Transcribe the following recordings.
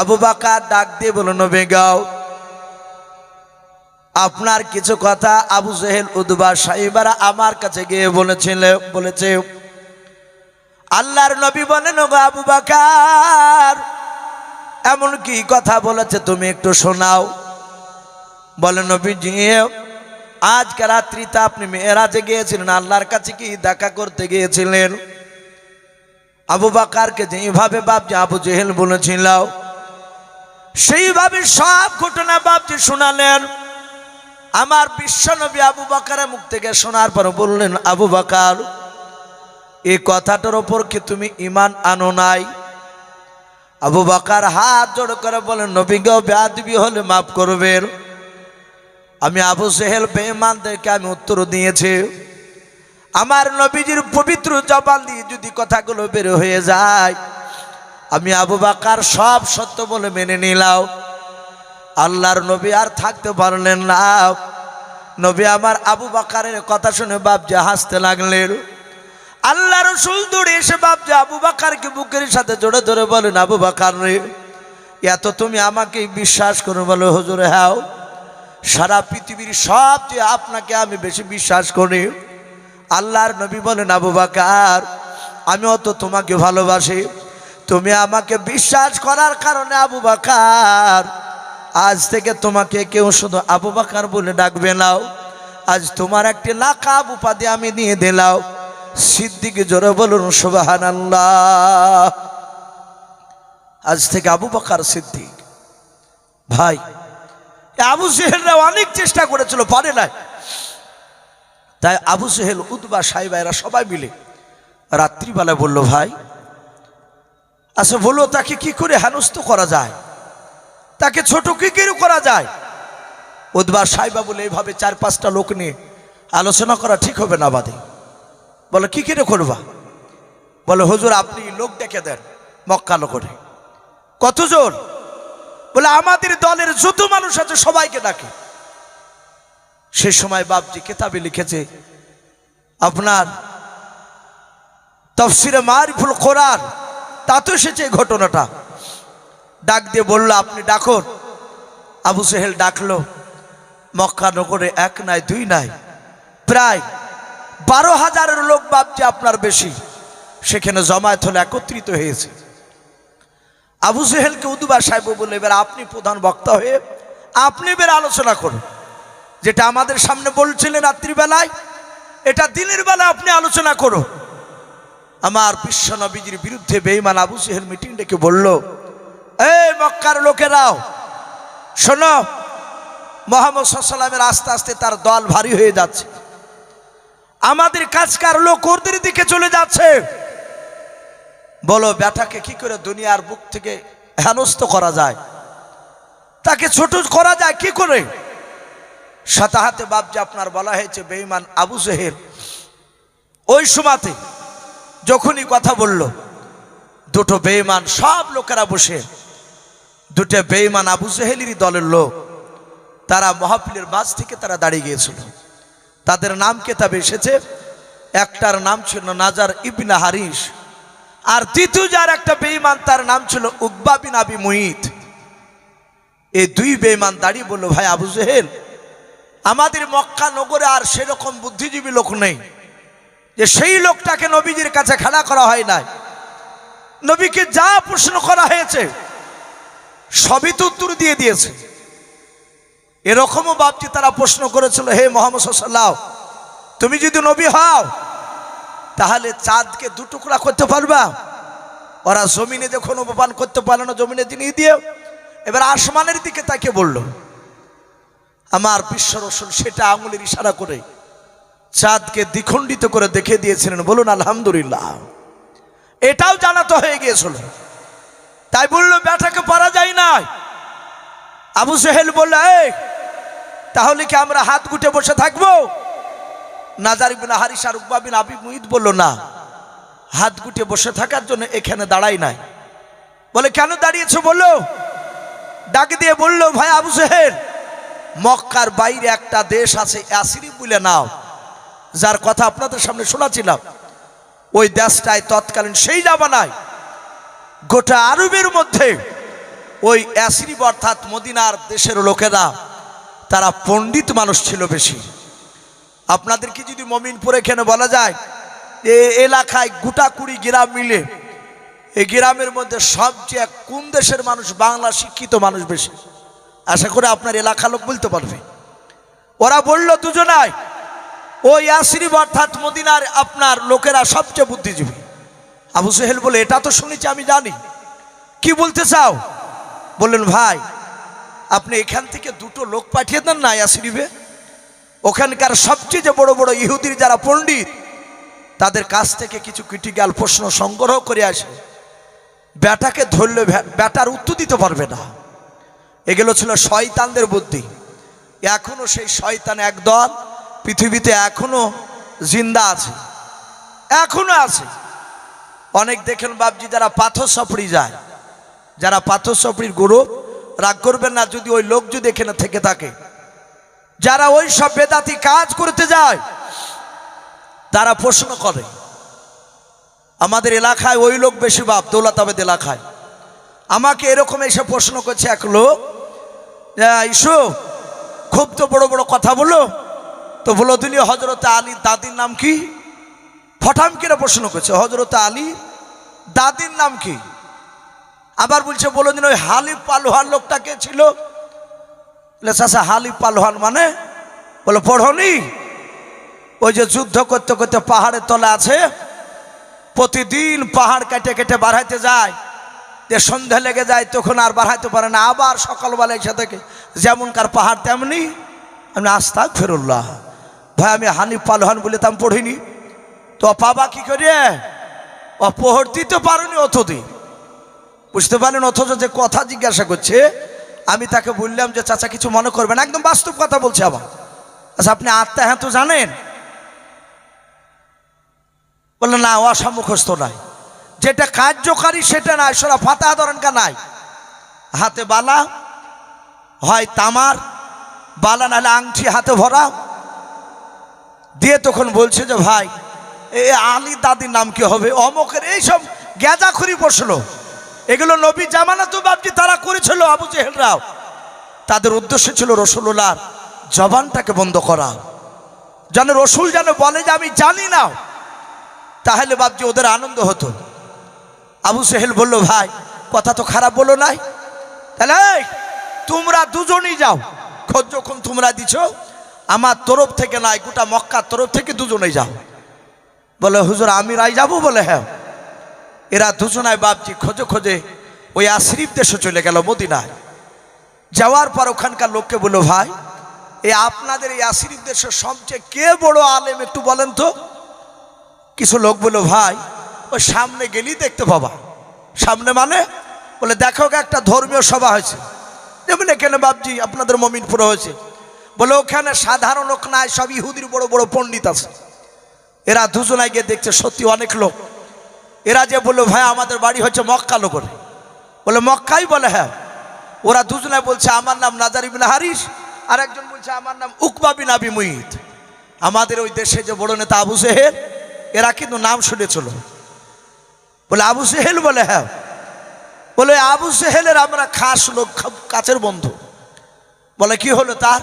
আবু বাকার ডাক দিয়ে বলো নবে গাও, আপনার কিছু কথা আবু জেহেল, উদ্বা সাহিবারা আমার কাছে গিয়ে বলেছিল, বলেছে। আল্লাহর নবী বলেন গো আবু বাকার, এমন কি কথা বলেছে তুমি একটু শোনাও। বলে নবী আজকে রাত্রিতে আপনি মেয়েরাজে গিয়েছিলেন, আল্লাহর কাছে কি দেখা করতে গিয়েছিলেন? আবু বাকারকে যেইভাবে বাপজি আবু জেহেল বলেছিল সেইভাবে সব ঘটনা বাপজি শোনালেন। আমার বিশ্বনবী আবু বাকারের মুখ থেকে শোনার পর বললেন, আবু বাকার এই কথাটার ওপর কি তুমি ইমান আনো নাই? আবু বাকার হাত জোড় করে বলেন নবী গো ব্যাধবি হলে মাফ করবেন। আমি আবু সেহেল বেমানদেরকে আমি উত্তর দিয়েছি। আমার নবীজির পবিত্র জবান দিয়ে যদি কথাগুলো বের হয়ে যায় আমি আবু বাকার সব সত্য বলে মেনে নিলাম। আল্লাহর নবী আর থাকতে পারলেন না। নবী আমার আবু বাকারের কথা শুনে বাপজা হাসতে লাগলেন। আল্লাহ রসুল দৌড়ে এসে বাপজা আবু বাকারকে বুকের সাথে জোরে ধরে বলেন, আবু বাকার রে, এত তুমি আমাকে বিশ্বাস করো বলো, হুজুর হ্যাঁ। সারা পৃথিবীর সব যে আপনাকে আমি বেশি বিশ্বাস করি। আল্লাহর নবী বলেন, আবু বাকার, আমি অত তোমাকে ভালোবাসি। তুমি আমাকে বিশ্বাস করার কারণে আবু বাকার, আজ থেকে তোমাকে কেউ শুধু আবু বাকার বলে ডাকবে নাও আজ তোমার একটি লাকাব উপাধি আমি দিয়ে দিলাও সিদ্দিকে জোরে বলুন সুবাহান আল্লাহ আজ থেকে আবু বাকার সিদ্দিক। ভাই আবু সেহেলরা অনেক চেষ্টা করেছিল, পারে নাই। তাই আবু সেহেল উদ্বা সাহেবা এরা সবাই মিলে রাত্রিবেলায় বলল, ভাই আচ্ছা বলো, তাকে কি করে হেনস্থ করা যায়? তাকে ছোট কি করে করা যায়? উদ্বা সাহেবা বলে, এইভাবে চার পাঁচটা লোক নিয়ে আলোচনা করা ঠিক হবে না বাদে। বলে, কি করে করবা? বলে, হুজুর, আপনি লোক ডেকে দেন মক্কালো করে কতজন বলে, আমাদের দলের যত মানুষ আছে সবাইকে ডাকে। সে সময় বাপজি কেতাবে লিখেছে, আপনার তফসিরে মারিফুল কোরআন তাতে এসেছে ঘটনাটা। ডাক দিয়ে বলল, আপনি ডাকুন। আবু সেহেল ডাকলো, মক্কা নগরে এক নাই, দুই নাই। প্রায় বারো হাজারের লোক বাপজি আপনার বেশি। সেখানে জমায়েত হলে একত্রিত হয়েছে। আবু সেহেলকে উদুবা সাহেব বলে এবার আপনি প্রধান বক্তা হয়ে আপনি এবার আলোচনা করুন। যেটা আমাদের সামনে বলছিলেন রাত্রিবেলায়, এটা দিনের বেলা আপনি আলোচনা করুন। আমার বিশ্ব নবীজির বিরুদ্ধে বেইমান আবু সেহেল মিটিং ডেকে বলল, এই মক্কার লোকেরাও, শোনো, মোহাম্মদ সাল্লামের আস্তে আস্তে তার দল ভারী হয়ে যাচ্ছে। আমাদের কাজকার লোক ওদের দিকে চলে যাচ্ছে। বলো, ব্যাটাকে কি করে দুনিয়ার বুক থেকে হেনস্থ করা যায়? তাকে ছোট করা যায় কি করে? সাতাহাতে বাবজা আপনার বলা হয়েছে, বেঈমান আবু জেহের ওই সময়তে যখনই কথা বলল, দুটো বেঈমান, সব লোকেরা বসে। দুটো বেঈমান আবু জেহেলেরই দলের লোক, তারা মহাপিলের মাঝ থেকে তারা দাঁড়িয়ে গিয়েছিল। তাদের নাম কেতাবে এসেছে, একটার নাম ছিল নাজার ইবনা হারিস আর দ্বিতীয় যার একটা বেঈমান, তার নাম ছিল উকবা বিন আবি মুহিত এই দুই বেঈমান দাঁড়িয়ে বলল, ভাই আবু জেহেল, আমাদের মক্কা নগরে আর সেরকম বুদ্ধিজীবী লোক নেই। যে সেই লোকটাকে নবীজির কাছে খেলা করা হয় নাই। নবীকে যা প্রশ্ন করা হয়েছে, সবই তো উত্তর দিয়ে দিয়েছে। এরকমও বাপজি তারা প্রশ্ন করেছিল, হে মোহাম্মদ সাল্লাহ তুমি যদি নবী হও, তাহলে চাঁদকে দু টুকরা করতে পারবা? ওরা জমিনে যখন অপমান করতে পারল না, জমিনে তিনি দিয়ে। এবার আসমানের দিকে তাকে বলল, আমার বিশ্ব রসুল সেটা আঙুলের ইশারা করে চাঁদকে দ্বিখণ্ডিত করে দেখে দিয়েছিলেন, বলুন, আলহামদুলিল্লাহ। এটাও জানাতে হয়ে গিয়েছিল। তাই বলল ব্যাটাকে পারা যায় না। আবু সেহেল বলল, এই, তাহলে কি আমরা হাত গুটে বসে থাকব? নাজার বিন হারিস আর উকবা আবি মুহিত বলল, না, হাত গুটে বসে থাকার জন্য এখানে দাঁড়াই নাই। বলে, কেন দাঁড়িয়েছো? বলল, ডাক দিয়ে বলল, ভাই আবু সেহেল মক্কার বাইরে একটা দেশ আছে, অ্যাসিরি বলে নাও। যার কথা আপনাদের সামনে শোনাছিলাম ওই দেশটায় তৎকালীন সেই জামানায় গোটা আরবের মধ্যে ওই অ্যাসিরিব অর্থাৎ মদিনার দেশের লোকেরা, তারা পণ্ডিত মানুষ ছিল বেশি। আপনাদেরকে যদি মমিনপুর এখানে বলা যায়, এ এলাকায় গোটা কুড়ি গ্রাম মিলে এই গ্রামের মধ্যে সবচেয়ে কোন দেশের মানুষ বাংলা শিক্ষিত মানুষ বেশি। আশা করে আপনার এলাকা লোক বলতে পারবে। ওরা বলল দুজনায় ওই ইয়াসরিব অর্থাৎ মদিনার আপনার লোকেরা সবচেয়ে বুদ্ধিজীবী। আবু সোহেল বলে, এটা তো শুনেছি, আমি জানি। কি বলতে চাও? বললেন, ভাই, আপনি এখান থেকে দুটো লোক পাঠিয়ে দেন না ইয়াসরিবে। ওখানকার সবচেয়ে যে বড় বড় ইহুদির যারা পণ্ডিত, তাদের কাছ থেকে কিছু ক্রিটিক্যাল প্রশ্ন সংগ্রহ করে আসে। ব্যাটাকে ধরলে ব্যাটার উত্তর দিতে পারবে না। এগুলো ছিল শয়তানদের বুদ্ধি। এখনও সেই শয়তান একদল পৃথিবীতে এখনও জিন্দা আছে, এখনও আছে। অনেক দেখেন বাবজি যারা পাথর সপড়ি যায়, যারা পাথর সপড়ির গুরু, রাগ করবেন না, যদি ওই লোক যদি এখানে থেকে থাকে। যারা ওই সব বেদাতি কাজ করতে যায়, তারা প্রশ্ন করে, আমাদের এলাকায় ওই লোক বেশি বাপ দৌলতাবাদ এলাকায়। আমাকে এরকম এসে প্রশ্ন করছে এক লোক ইসু, খুব তো বড় বড় কথা বলো তো বলো দিলি হজরত আলীর দাদির নাম কি? ফঠাম কিরা প্রশ্ন করছে হজরত আলী দাদির নাম কি? আবার বলছে, বলো দিন, ওই হালিফ পালোহান লোকটা কে ছিল? চাষা হালিফ পালোহান মানে? বলে, পড়নি? ওই যে যুদ্ধ করতে করতে পাহাড়ের তলা আছে, প্রতিদিন পাহাড় কেটে কেটে বাড়াইতে যায়, যে সন্ধ্যা লেগে যায় তখন আর বাড়াইতে পারে না, আবার সকালবেলা এসে থেকে যেমনকার পাহাড় তেমনি, আমি আস্তাক ফেরুল্লাহ ভাই, আমি হানি পালহান বলে তো আমি পড়িনি। তো পাবা কি করে? ও পড়তে তো পারোনি অতদিন বুঝতে পারলেন অথচ যে কথা জিজ্ঞাসা করছে, আমি তাকে বললাম যে, চাচা, কিছু মনে করবেন একদম বাস্তব কথা বলছে আবার। আচ্ছা আপনি আত্মা হ্যাঁ তো জানেন? বলল, না অসম্মুখস্থ নাই। যেটা কার্যকারী সেটা নাই, সোরা ফাতা ধরনকা নাই। হাতে বালা হয় তামার, বালা নাহলে আংটি হাতে ভরা দিয়ে তখন বলছে যে, ভাই, এ আলী দাদির নাম কি হবে? অমকের এইসব গ্যাজাখুরি বসল। এগুলো নবী জামানা তো বাপজি তারা করেছিল, আবু জেহেলরাও তাদের উদ্দেশ্য ছিল রসুল্লাহ জবানটাকে বন্ধ করা। যেন রসুল যেন বলে যে, আমি জানি না। তাহলে বাপজি ওদের আনন্দ হতো। আবু সেহেল বলল, ভাই, কথা তো খারাপ বলো নাই। তাহলে তোমরা দুজনই যাও। খোঁজ যখন তোমরা দিছ আমার তরফ থেকে নাই, গোটা মক্কার তরফ থেকে দুজনেই যাও। বলে, হুজুর, আমি রাই যাব? বলে হ্যাঁ। এরা দুজনায় বাপজি খোঁজে খোঁজে ওই আশরিফ দেশে চলে গেল মদিনায়। যাওয়ার পর ওখানকার লোককে বলল, ভাই এই আপনাদের এই আশরিফ দেশের সবচেয়ে কে বড় আলেম একটু বলেন তো? কিছু লোক বলল, ভাই, ওই সামনে গেলেই দেখতে পাবা। সামনে মানে? বলে, দেখো একটা ধর্মীয় সভা হয়েছে। যেমন এখানে বাবজি আপনাদের মমিনপুরে হয়েছে। বলে, ওখানে সাধারণ লোক নাই, সব ইহুদির বড় বড় পণ্ডিত আছে। এরা দুজনায় গিয়ে দেখছে, সত্যি অনেক লোক। এরা যে বলল, ভাই, আমাদের বাড়ি হচ্ছে মক্কা লোকরে বলে, মক্কাই বলে হ্যাঁ। ওরা দুজনায় বলছে, আমার নাম নাজার ইবিন হারিস আর একজন বলছে, আমার নাম উকবা বিন আবি মুহিত আমাদের ওই দেশে যে বড় নেতা আবু সেহেল, এরা কিন্তু নাম শুনেছিল বলে, আবু সেহেল বলে হ্যাঁ। বলে, আবু সেহেলের আমরা খাস লোক কাছের বন্ধু। বলে, কি হলো তার?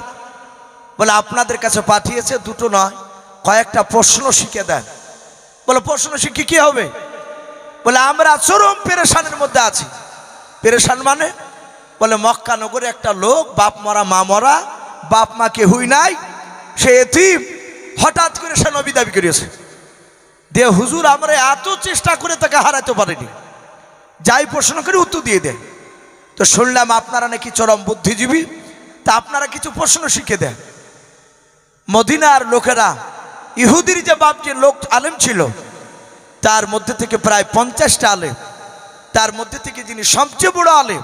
বলে, আপনাদের কাছে পাঠিয়েছে, দুটো নয়, কয়েকটা প্রশ্ন শিখে দেন। বলে, প্রশ্ন শিখে কি হবে? বলে, আমরা চরম পেরেশানের মধ্যে আছি। পেরেশান মানে? বলে, মক্কা নগরে একটা লোক, বাপ মরা, মা মরা, বাপ মা কেহুই নাই, সে এতিম, হঠাৎ করে সে নবী দাবি করেছে দে হুজুর, আমরা এত চেষ্টা করে তাকে হারাতে পারিনি। যাই প্রশ্ন করে উত্তর দিয়ে দেয়। তো শুনলাম আপনারা নাকি চরম বুদ্ধিজীবী, তা আপনারা কিছু প্রশ্ন শিখে দেন। মদিনার লোকেরা ইহুদির যে বাপ যে লোক আলেম ছিল তার মধ্যে থেকে প্রায় পঞ্চাশটা আলেম তার মধ্যে থেকে যিনি সবচেয়ে বড় আলেম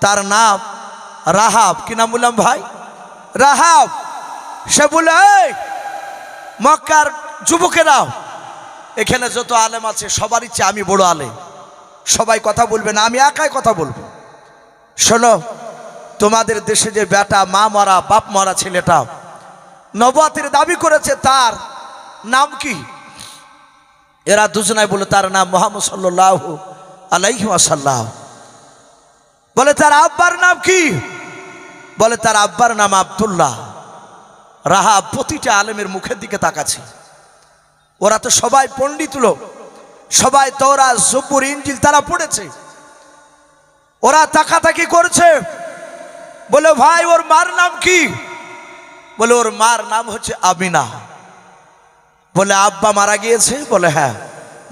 তার নাম রাহাব। কি নাম বললাম ভাই? রাহাব। সে বলে "এই, মক্কার যুবকেরাও এখানে যত আলেম আছে সবারই চেয়ে আমি বড় আলেম। সবাই কথা বলবে না আমি একাই কথা বলব। শোনো তোমাদের দেশে যে বেটা মা মরা বাপ মরা ছেলেটা নবাতের দাবি করেছে তার নাম কি? এরা দুজনায় বলে তার নাম মোহাম্মদ সাল্লাহ আলাইহি আসাল্লাহ বলে তার আব্বার নাম কি? বলে তার আব্বার নাম আবদুল্লাহ। রাহা প্রতিটা আলেমের মুখের দিকে তাকাচ্ছে। ওরা তো সবাই পণ্ডিত লোক। সবাই তোরা জব্বুর ইঞ্জিল তারা পড়েছে। ওরা তাকাতাকি করছে। বলে ভাই, ওর মার নাম কি? বলে, ওর মার নাম হচ্ছে আমিনা। বলে, আব্বা মারা গিয়েছে? বলে হ্যাঁ।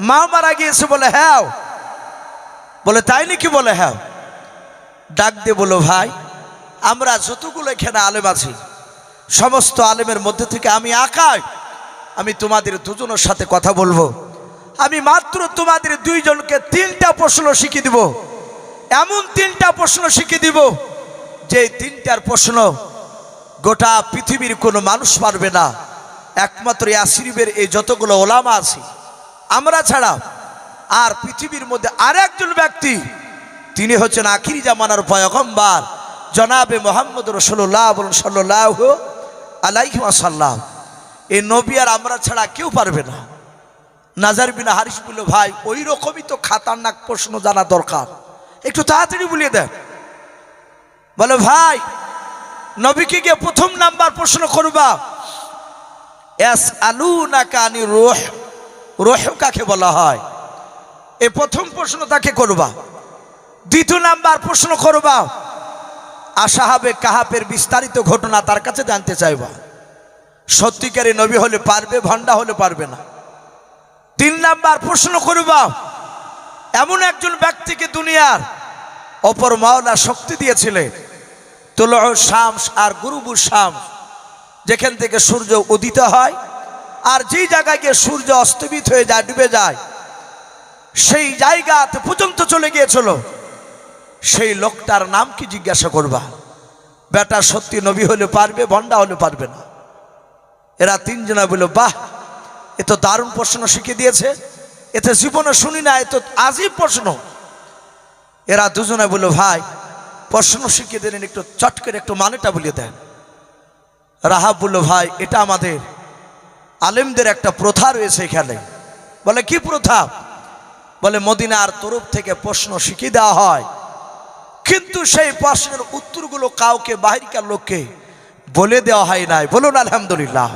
মা মারা গিয়েছে? বলে হ্যাঁ। বলে, তাই নাকি? বলে হ্যাঁ। ডাক দিয়ে বলো ভাই, আমরা যতগুলো এখানে আলেম আছি, সমস্ত আলেমের মধ্যে থেকে আমি আকাই আমি তোমাদের দুজনের সাথে কথা বলব। আমি মাত্র তোমাদের দুইজনকে তিনটা প্রশ্ন শিখিয়ে দিব। এমন তিনটা প্রশ্ন শিখিয়ে দিব যে তিনটার প্রশ্ন গোটা পৃথিবীর কোনো মানুষ পারবে না। একমাত্র ইয়াসিরিবের এই যতগুলো ওলামা আছে। আমরা ছাড়া আর পৃথিবীর মধ্যে আর একজন ব্যক্তি, তিনি হচ্ছেন আখিরি জামানার পয়গম্বার, জনাবে মোহাম্মদ রসল্লাহ বলুন সাল্লাহ আলাইহি আসাল্লাম এই নবী আর আমরা ছাড়া কেউ পারবে না। নাজার বিনা হারিস বলল, ভাই, ওই রকমই তো খাতারনাক প্রশ্ন জানা দরকার। একটু তাড়াতাড়ি বলিয়ে দেন। বলে ভাই নবীকে গিয়ে প্রথম নাম্বার প্রশ্ন করবা। এস আলু না কানি রোহ। রোহ কাকে বলা হয়? এ প্রথম প্রশ্ন তাকে করবা। দ্বিতীয় নাম্বার প্রশ্ন করবা, আশাহাবে কাহাপের বিস্তারিত ঘটনা তার কাছে জানতে চাইবা। সত্যিকারী নবী হলে পারবে ভণ্ডা হলে পারবে না। তিন নাম্বার প্রশ্ন করবা, এমন একজন ব্যক্তিকে দুনিয়ার অপর মাওলা শক্তি দিয়েছিলেন। তুল শামস আর গুরুবুর শামস। যেখান থেকে সূর্য উদিত হয়, আর যেই জায়গায় গিয়ে সূর্য অস্তমিত হয়ে যায়, ডুবে যায়, সেই জায়গাতে পর্যন্ত চলে গিয়েছিল। সেই লোকটার নাম কি জিজ্ঞাসা করবা? বেটা, সত্যি নবী হলে পারবে ভণ্ডা হলে পারবে না। এরা তিনজনা বলল, বাহ, এ তো দারুণ প্রশ্ন শিখিয়ে দিয়েছে। এতে জীবনে শুনি না, এ তো আজীব প্রশ্ন। এরা দুজনে বলল, ভাই প্রশ্ন শিখিয়ে দিলেন, একটু চট করে একটু মানেটা বলিয়ে দেন। রাহাব বলল, ভাই, এটা আমাদের আলেমদের একটা প্রথা রয়েছে এখানে। বলে, কি প্রথা? বলে, মদিনার তরফ থেকে প্রশ্ন শিখিয়ে দেওয়া হয়। কিন্তু সেই প্রশ্নের উত্তরগুলো কাউকে বাহিরকার লোককে বলে দেওয়া হয় নাই। বলুন, আলহামদুলিল্লাহ।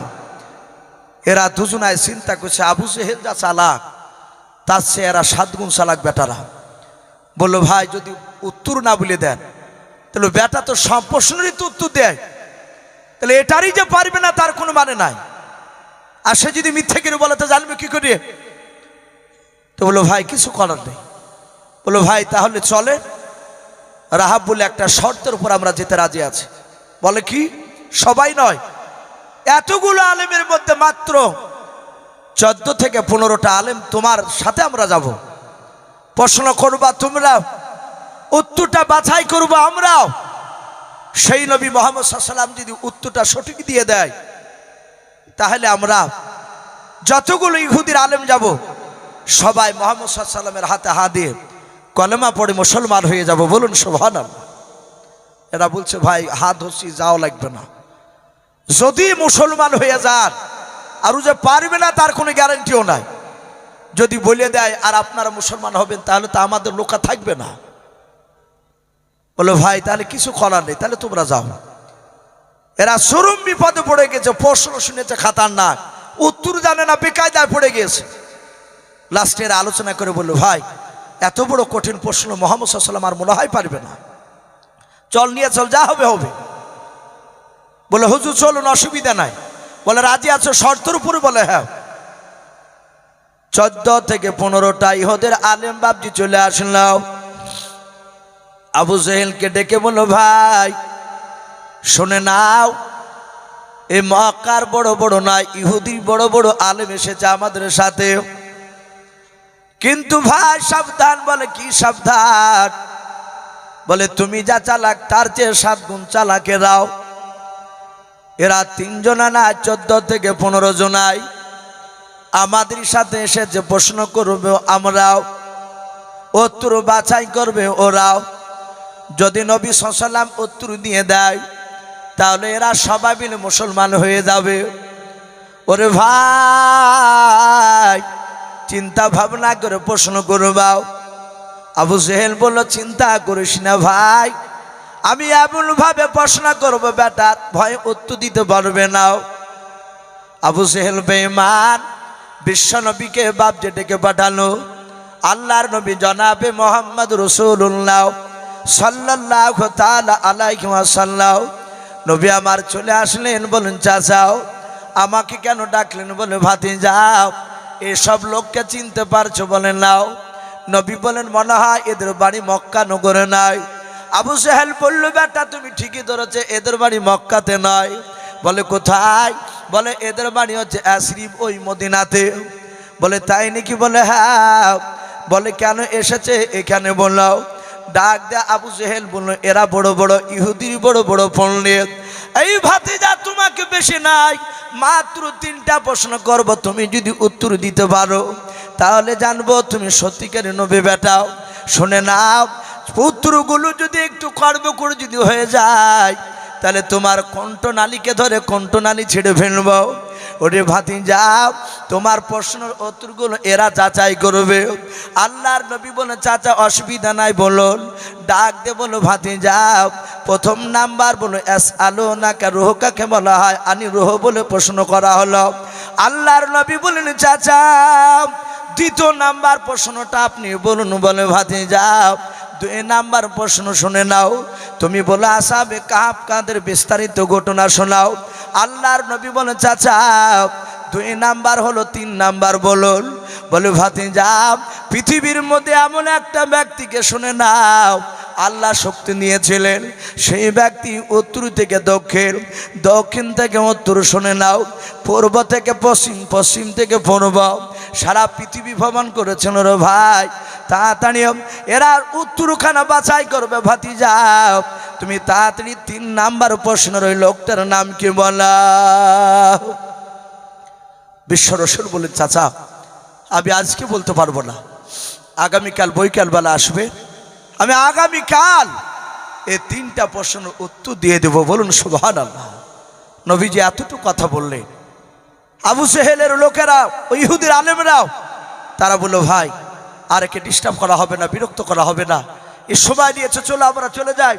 এরা দুজনায় চিন্তা করছে, আবু সেহেল যা চালাক, তার চেয়ে এরা সাতগুণ চালাক বেটারা। বলল, ভাই, যদি উত্তর না বলে দেন তাহলে বেটা তো সব প্রশ্নেরই তো উত্তর দেয়। তাহলে এটারই যে পারবে না, তার কোনো মানে নাই। আর সে যদি মিথ্যে করে বলে, তো জানবে কি করে? তো বলল, ভাই, কিছু করার নেই। বলো ভাই, তাহলে চলে। রাহাব বলে, একটা শর্তের উপর আমরা যেতে রাজি আছি। বলে কি? সবাই নয়। এতগুলো আলেমের মধ্যে মাত্র চোদ্দ থেকে পনেরোটা আলেম তোমার সাথে আমরা যাব। প্রশ্ন করবা তোমরা উত্তরটা বাছাই করব আমরাও। সেই নবী মোহাম্মদ সাল্লাম যদি উত্তরটা সঠিক দিয়ে দেয়, তাহলে আমরা যতগুলো ইহুদির আলেম যাব, সবাই মোহাম্মদ সাল্লামের হাতে হাত দিয়ে কলেমা পড়ে মুসলমান হয়ে যাব। বলুন সোভান এরা বলছে, ভাই, হাত হচ্ছি যাও, লাগবে না। যদি মুসলমান হয়ে যান, আর যে পারবে না, তার কোনো গ্যারান্টিও নাই। যদি বলে দেয়, আর আপনারা মুসলমান হবেন, তাহলে তো আমাদের লোকা থাকবে না। বলো, ভাই, তাহলে কিছু করার নেই, তাহলে তোমরা যাও। এরা চরম বিপদে পড়ে গেছে, প্রশ্ন শুনেছে খাতার না উত্তর জানে না, বেকায়দায় পড়ে গিয়েছে। লাস্টে এরা আলোচনা করে বলল, ভাই, এত বড় কঠিন প্রশ্ন মোহাম্মদ সাল্লাম আর মনে হয় পারবে না। চল নিয়ে, চল, যা হবে হবে। বলে, হুজুর, চলুন, অসুবিধা নাই। বলে, রাজি আছো? শর্তের উপরে বলে হ্যাঁ। চোদ্দ থেকে পনেরোটা ইহদের আলেম বাবজি চলে আসলাম আবু জেহেলকে ডেকে বলো ভাই, শুনে নাও এই মক্কার বড় বড় না ইহুদির বড় বড় আলেম এসেছে আমাদের সাথে। কিন্তু ভাই, সাবধান, বলে, কি সাবধান? বলে, তুমি যা চালাক, তার চেয়ে সাত গুণ চালাকে দাও। এরা তিনজনা না, চোদ্দ থেকে পনেরো জনাই। আমাদের সাথে এসে যে প্রশ্ন করবে, আমরাও। উত্তর বাছাই করবে, ওরাও। যদি নবী সাল্লাম উত্তর দিয়ে দেয়, তাহলে এরা সবাই মিলে মুসলমান হয়ে যাবে। ওরে ভাই, চিন্তা ভাবনা করে প্রশ্ন করবাও আবু জেহেল বলল, চিন্তা করিস না ভাই, আমি এমন ভাবে প্রশ্ন করব, বেটা, ভয় উত্তর দিতে পারবে না। আবু জেহেল বেমান বিশ্ব নবীকে বাপ ডেকে পাঠালো। আল্লাহর নবী জনাবে মোহাম্মদ রসুল্লাহ সাল্লাহ নবী আমার চলে আসলেন বলেন চাচাও আমাকে কেন ডাকলেন? বলে ভাতি যাও এসব লোককে চিনতে পারছ? বলে নাও। নবী বলেন মনে হয় এদের বাড়ি মক্কা নগরে নাই। আবু সাহেল বলল, বেটা, তুমি ঠিকই ধরেছে, এদের বাড়ি মক্কাতে নয় বলে, কোথায়? বলে, এদের বাড়ি হচ্ছে অ্যাশরিফ ওই মদিনাতে। বলে, তাই নাকি? বলে হ্যাঁ। বলে, কেন এসেছে? এখানে বললাও ডাক দে আবু জেহেল বলল, এরা বড় বড় ইহুদির বড় বড় পণ্ডিত। এই ভাতিজা তোমাকে বেশি নাই, মাত্র তিনটা প্রশ্ন করব, তুমি যদি উত্তর দিতে পারো। তাহলে জানব তুমি সত্যিকারে নবে বেটাও শুনে নাও, পুত্রগুলো যদি একটু কর্ম করে যদি হয়ে যায়, তাহলে তোমার কণ্ঠনালীকে ধরে কণ্ঠনালী ছেড়ে ফেলব। ওরে ভাতি যাও তোমার প্রশ্নের উত্তরগুলো এরা যাচাই করবে। আল্লাহর নবী বলে চাচা, অসুবিধা নাই, বলুন। ডাক দে বলো ভাতি প্রথম নাম্বার বলো এস আলো না কা রোহ কাকে বলা হয়। আনি রোহ বলে প্রশ্ন করা হলো। আল্লাহর নবী বলেন চাচা, দ্বিতীয় নাম্বার প্রশ্নটা আপনি বলুন। বলে ভাতি দুই নাম্বার প্রশ্ন শুনে নাও। তুমি বলে, আসাবে কাপ কাঁদের বিস্তারিত ঘটনা শোনাও। আল্লাহর নবী বলে চাচা, দুই নাম্বার হলো তিন নাম্বার বলুন। বলে ভাতি যাও পৃথিবীর মধ্যে এমন একটা ব্যক্তিকে শুনে নাও। আল্লাহ শক্তি নিয়েছিলেন। সেই ব্যক্তি উত্তর থেকে দক্ষিণ দক্ষিণ থেকে উত্তর শুনে নাও। পূর্ব থেকে পশ্চিম পশ্চিম থেকে পূর্ব। সারা পৃথিবী ভ্রমণ করেছেন রে ভাই। তাড়াতাড়ি এরা উত্তরখানা বাছাই করবে ভাতি যাও তুমি তাড়াতাড়ি তিন নাম্বার প্রশ্ন ওই লোকটার নাম কি বলা? বিশ্ব রসুল বলেন চাচা, আমি আজকে বলতে পারব না। আগামীকাল বৈকাল বেলা আসবে। আমি আগামীকাল এই তিনটা প্রশ্নের উত্তর দিয়ে দেব। বলুন সুবহান আল্লাহ নবীজি এতটুকু কথা বললেন। আবু সেহেলের লোকেরা ইহুদির আলেমরাও, তারা বলল, ভাই আর একে ডিস্টার্ব করা হবে না, বিরক্ত করা হবে না। এই সময় নিয়েছে, চলো আমরা চলে যাই।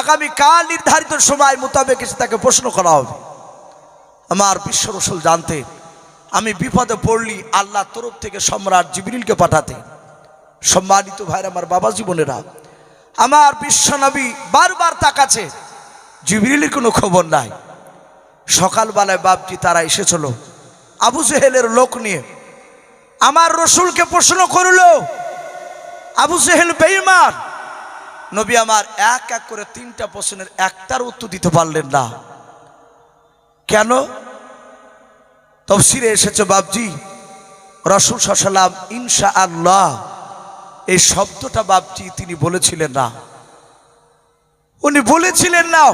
আগামী কাল নির্ধারিত সময় মোতাবেক এসে তাকে প্রশ্ন করা হবে। আমার বিশ্ব রসুল জানতে, আমি বিপদে পড়লি আল্লাহ তরফ থেকে সম্রাট জিবরিলকে পাঠাতে। সম্মানিত ভাইরা, আমার বাবা জীবনেরা আমার বিশ্বনবী বারবার তাকাছে জিবরিলের কোনো খবর নাই। সকালবেলায় বাপজি তারা এসেছিল। আবু জেহেলের লোক নিয়ে আমার রসুলকে প্রশ্ন করল, আবু জেহেল বেইমান, নবী আমার এক এক করে তিনটা প্রশ্নের একটার উত্তর দিতে পারলেন না। কেন? তফসিরে এসেছে বাবজি রসুল সাল্লাম ইনশা আল্লাহ এই শব্দটা বাবজি তিনি বলেছিলেন না। উনি বলেছিলেন না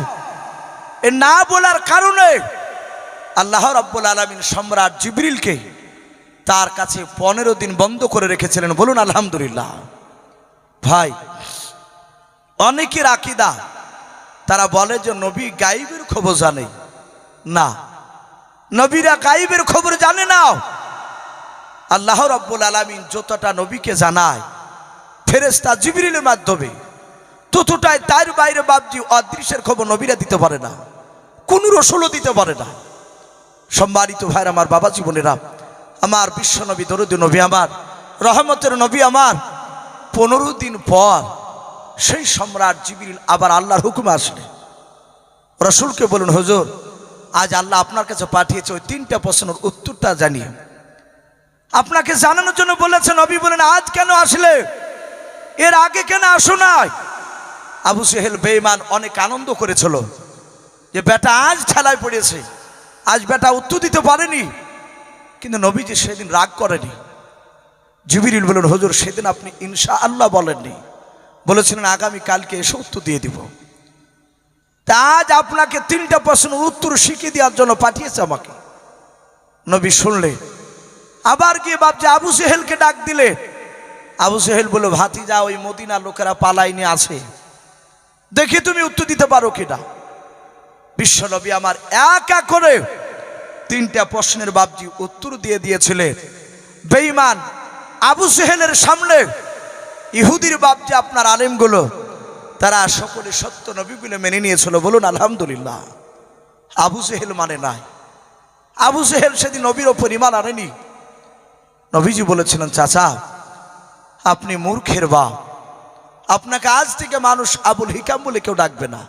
এ না বলার কারণে আল্লাহ রাব্বুল আলমিন সম্রাট জিবরিলকে তার কাছে পনেরো দিন বন্ধ করে রেখেছিলেন। বলুন, আলহামদুলিল্লাহ। ভাই, অনেকের আকিদা, তারা বলে যে নবী গাইবের খবর জানে। না, নবীরা গাইবের খবর জানে না। আল্লাহ রব্বুল আলমিন যতটা নবীকে জানায় ফেরেস্তা জিবরিলের মাধ্যমে, ততটাই তার বাইরে বাবজি অদৃশ্যের খবর নবীরা দিতে পারে না। কোন রসুলও দিতে পারে না। সম্মানিত ভাইর আমার বাবা জীবনেরা আমার বিশ্ব নবী দরুদ নবী আমার, রহমতের নবী আমার, পনেরো দিন পর সেই সম্রাট জিবিল আবার আল্লাহর হুকুম আসলে। রসুলকে বলুন, হুজুর, আজ আল্লাহ আপনার কাছে পাঠিয়েছে ওই তিনটা প্রশ্নের উত্তরটা জানিয়ে। আপনাকে জানানোর জন্য বলেছেন নবী বলেন, আজ কেন আসলে? এর আগে কেন আসো নাই? আবু সেহেল বেইমান অনেক আনন্দ করেছিল যে, বেটা, আজ ঠেলায় পড়েছে। আজ বেটা উত্তর দিতে পারেনি। কিন্তু নবীজি সেদিন রাগ করেনি। জিবিরিল বলেন হজুর, সেদিন আপনি ইনশা আল্লাহ বলেননি। বলেছিলেন, আগামী কালকে এসে উত্তর দিয়ে দিব। আজ আপনাকে তিনটা প্রশ্ন উত্তর শিখিয়ে দেওয়ার জন্য পাঠিয়েছে আমাকে। নবী শুনলে আবার গিয়ে ভাবছে, আবু সেহেলকে ডাক দিলে। আবু সেহেল বলে ভাতি যা ওই মদিনা লোকেরা পালাইনি আছে। দেখি তুমি উত্তর দিতে পারো কিনা? বিশ্বনবী আমার এক করে তিনটা প্রশ্নের বাবজি উত্তর দিয়ে দিয়েছিলেন বেঈমান, আবু সেহেলের সামনে ইহুদির বাবজি আপনার আলেমগুলো, তারা সকলে সত্য নবীগুলো মেনে নিয়েছিল। বলুন, আলহামদুলিল্লাহ। আবু সেহেল মানে নাই। আবু সেহেল সেদিন নবীর ওপর ইমান আনেনি। নবীজি বলেছিলেন, চাচা, আপনি মূর্খের বাপ। আপনাকে আজ থেকে মানুষ আবুল হিকাম বলে কেউ ডাকবে না।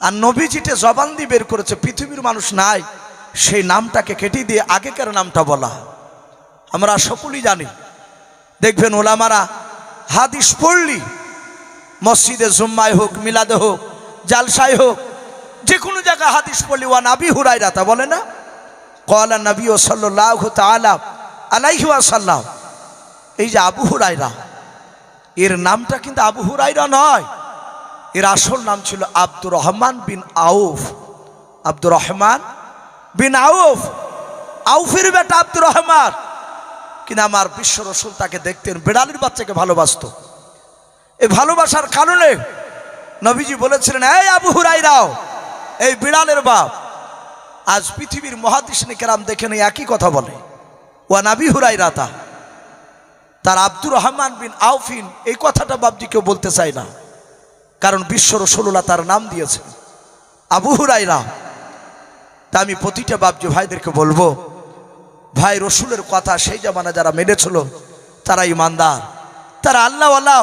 আর নবীজিতে জবান দিয়ে বের করেছে, পৃথিবীর মানুষ নাই। সেই নামটাকে কেটে দিয়ে আগেকার নামটা বলা আমরা সকলেই জানি। দেখবেন ওলামারা হাদিস পড়লি, মসজিদে জুম্মায় হোক, মিলাদে হোক, জালসায় হোক, যে কোনো জায়গায় হাদিস পড়লি। ওয়া নাবি হুরাই রাতা বলে না? কলা নবী ও সাল্লাহ তালা আলাইহি সাল্লাম এই যে আবু হুরাইরা এর নামটা কিন্তু আবু হুরাইরা নয়। এর আসল নাম ছিল আব্দুর রহমান বিন আউফ। আব্দুর রহমান বিন আউফ, আউফের বেটা আব্দুর রহমান। কিন্তু আমার বিশ্ব রসুল তাকে দেখতেন, বেড়ালির বাচ্চাকে ভালোবাসত। এই ভালোবাসার কারণে নবীজি বলেছিলেন, এই আবু হুরাইরাও এই বিড়ালের বাপ, আজ পৃথিবীর মহাদিসনী কেরাম দেখে নেই, একই কথা বলে। ওয়া নাবি হুরাইরাতা তার আব্দুর রহমান বিন আউফিন এই কথাটা বাবজি কেউ বলতে চায় না। কারণ বিশ্ব রসুল্লাহ তার নাম দিয়েছে আবু হুরাইরা তা আমি প্রতিটা বাবজি ভাইদেরকে বলব, ভাই রসুলের কথা সেই জামানা যারা মেনেছিল, তারা ইমানদার। তারা আল্লাহ আল্লাহ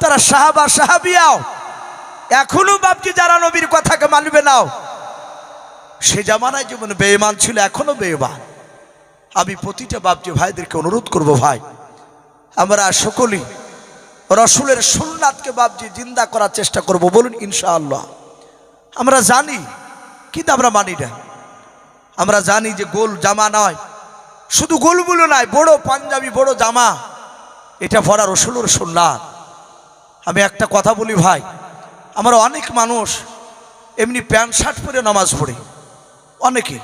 তারা সাহাবা সাহাবিয়াও। এখনও বাপজি যারা নবীর কথাকে মানবে নাও, সে জামানায় যেমন বেঈমান ছিল, এখনও বেঈমান। আমি প্রতিটা বাপজি ভাইদেরকে অনুরোধ করব ভাই, আমরা সকলেই রসুলের সুন্নাতকে বাপজি জিন্দা করার চেষ্টা করব বলুন ইনশাআল্লাহ। আমরা জানি, কিন্তু আমরা মানি না। আমরা জানি যে গোল জামা নয়। শুধু গোলগুলো নয়, বড় পাঞ্জাবি, বড় জামা। এটা পরা রসুলের সুন্নাত। আমি একটা কথা বলি ভাই, আমরা অনেক মানুষ এমনি প্যান্ট, শার্ট পরে নামাজ পড়ে। অনেকে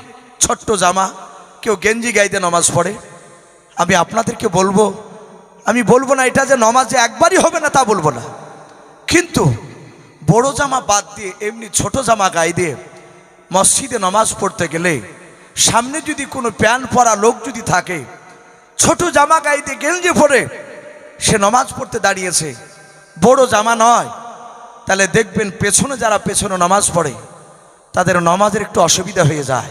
ছোট্ট জামা, কেউ গেঞ্জি গাইতে নামাজ পড়ে। আমি আপনাদেরকে বলব, আমি বলব না এটা যে নমাজে একবারই হবে না তা বলব না। কিন্তু বড় জামা বাদ দিয়ে, এমনি ছোট জামা গায়ে দিয়ে মসজিদে নামাজ পড়তে গেলে সামনে যদি কোনো প্যান্ট পরা লোক যদি থাকে, ছোট জামা গাইতে গেঞ্জি পরে সে নামাজ পড়তে দাঁড়িয়েছে। বড় জামা নয়। তাহলে দেখবেন পেছনে যারা পেছনে নামাজ পড়ে, তাদের নমাজের একটু অসুবিধা হয়ে যায়।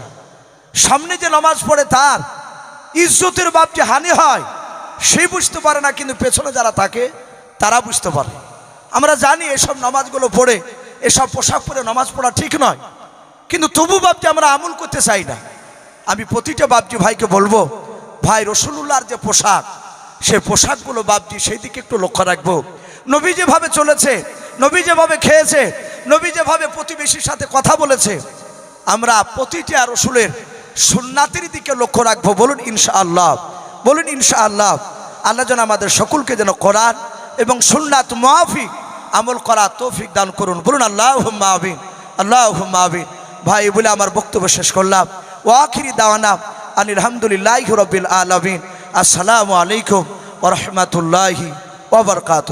সামনে যে নামাজ পড়ে তার ইজ্জতের বাপ যে হানি হয় সেই বুঝতে পারে না, কিন্তু পেছনে যারা থাকে, তারা বুঝতে পারে। আমরা জানি এসব নামাজগুলো পড়ে, এসব পোশাক পরে নামাজ পড়া ঠিক নয়। কিন্তু তবু বাপজি আমরা আমল করতে চাই না। আমি প্রতিটা বাপজি ভাইকে বলব, ভাই রসুল্লাহর যে পোশাক, সে পোশাকগুলো বাপজি সেই দিকে একটু লক্ষ্য রাখব। নবী যেভাবে চলেছে, নবী যেভাবে খেয়েছে, নবী যেভাবে প্রতিবেশীর সাথে কথা বলেছে, আমরা প্রতিটা রসুলের সুন্নাতের দিকে লক্ষ্য রাখব। বলুন ইনশা আল্লাহ বলুন ইনশা আল্লাহ আল্লাহ যেন আমাদের সকলকে যেন করার এবং সুন্নাত মাফিক আমল করা তৌফিক দান করুন। বলুন আল্লাহ আল্লাহ ভাই বলে আমার বক্তব্য শেষ করলাম। ও আখিরি দাওয়ানা আনিল আলহামদুলিল্লাহ রবিল আলমিন। আসসালামু আলাইকুম ওরহমতুল্লাহি ওবরকাত